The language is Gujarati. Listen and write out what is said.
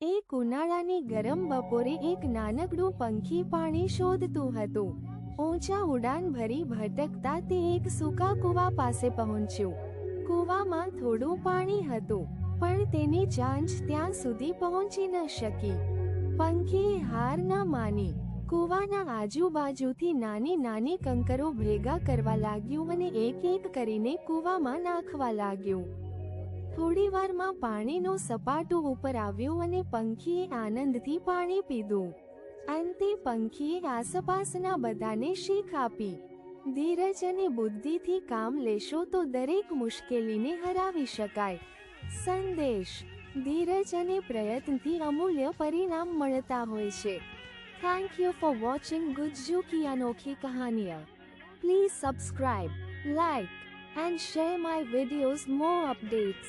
એક ઉનાળાની ગરમ બપોરે એક નાનકડું પંખી પાણી શોધતું હતું. ઊંચા ઉડાન ભરી ભટકતા તે એક સૂકા કૂવા પાસે પહોંચ્યું. કૂવામાં થોડું પાણી હતું, પણ તેની ચાંચ ત્યાં સુધી પહોંચી ન શકી. પંખીએ હાર ન માની, કૂવાના આજુબાજુથી નાની નાની કંકરો ભેગા કરવા લાગ્યું અને એક એક કરીને કૂવામાં નાખવા લાગ્યું. થોડી વારમાં પાણીનો સપાટું ઉપર આવ્યું અને પંખીએ આનંદથી પાણી પીધું. અંતે પંખીએ આસપાસના બધાને શીખ આપી. ધીરજ અને બુદ્ધિથી કામ લેશો તો દરેક મુશ્કેલીને હરાવી શકાય. સંદેશ. ધીરજ અને પ્રયત્નથી અમૂલ્ય પરિણામ મળતા હોય છે. Thank you for watching Gujju કી અનોખી કહાનીઓ. Please subscribe like and share my videos more updates.